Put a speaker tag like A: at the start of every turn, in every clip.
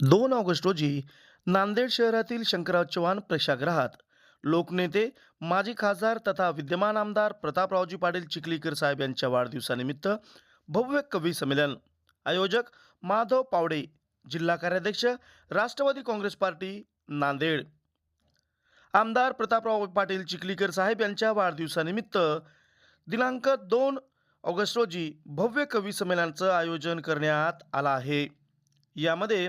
A: दोन ऑगस्ट रोजी नांदेड शहरातील शंकरराव चव्हाण प्रेक्षागृहात लोकनेते माजी खासदार तथा विद्यमान आमदार प्रतापरावजी पाटील चिखलीकर साहेब यांच्या वाढदिवसानिमित्त भव्य कवी संमेलन. आयोजक माधव पावडे जिल्हा कार्याध्यक्ष राष्ट्रवादी काँग्रेस पार्टी नांदेड. आमदार प्रतापराव पाटील चिखलीकर साहेब यांच्या वाढदिवसानिमित्त दिनांक दोन ऑगस्ट रोजी भव्य कवी संमेलनाचं आयोजन करण्यात आलं आहे. यामध्ये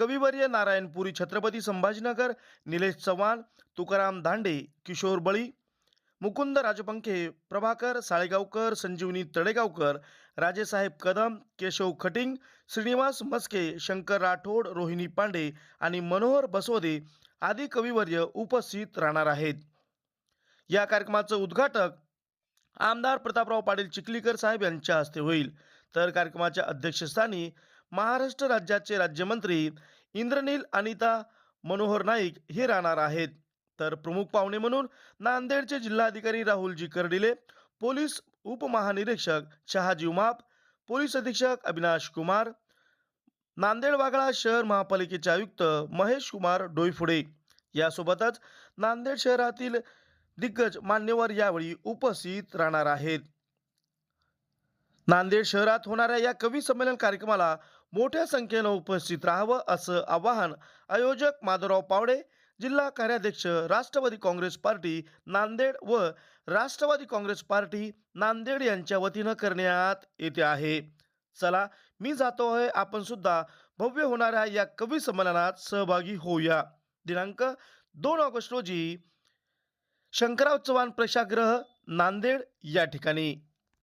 A: कविवर्य नारायणपुरी छत्रपती संभाजीनगर निलेश चव्हाण तुकाराम दांडे किशोर बळी मुकुंद राजपंखे प्रभाकर साळेगावकर संजीवनी तळेगावकर राजेसाहेब कदम केशव खटिंग श्रीनिवास मस्के शंकर राठोड रोहिणी पांडे आणि मनोहर बसोदे आदी कविवर्य उपस्थित राहणार आहेत. या कार्यक्रमाचं उद्घाटक आमदार प्रतापराव पाटील चिखलीकर साहेब यांच्या हस्ते होईल. तर कार्यक्रमाच्या अध्यक्षस्थानी महाराष्ट्र राज्याचे राज्यमंत्री इंद्रनील अनिता मनोहर नाईक हे राहणार आहेत. तर प्रमुख पाहुणे म्हणून नांदेडचे जिल्हाधिकारी राहुलजी कर्डिले पोलीस उपमहानिरीक्षक शहाजी उमाप पोलीस अधीक्षक अविनाश कुमार नांदेड वागळा शहर महापालिकेचे आयुक्त महेश कुमार डोईफुडे. यासोबतच नांदेड शहरातील दिग्गज मान्यवर यावेळी उपस्थित राहणार आहेत. नांदेड शहरात होणाऱ्या या कवी संमेलन कार्यक्रमाला मोठ्या संख्येनं उपस्थित राहावं असं आवाहन आयोजक माधवराव पावडे जिल्हा कार्याध्यक्ष राष्ट्रवादी काँग्रेस पार्टी नांदेड व राष्ट्रवादी काँग्रेस पार्टी नांदेड यांच्या वतीनं करण्यात येते आहे. चला मी जातो आहे आपण सुद्धा भव्य होणाऱ्या या कवी संमेलनात सहभागी होऊया. दिनांक दोन ऑगस्ट रोजी शंकराव चव्हाण प्रेक्षागृह नांदेड या ठिकाणी.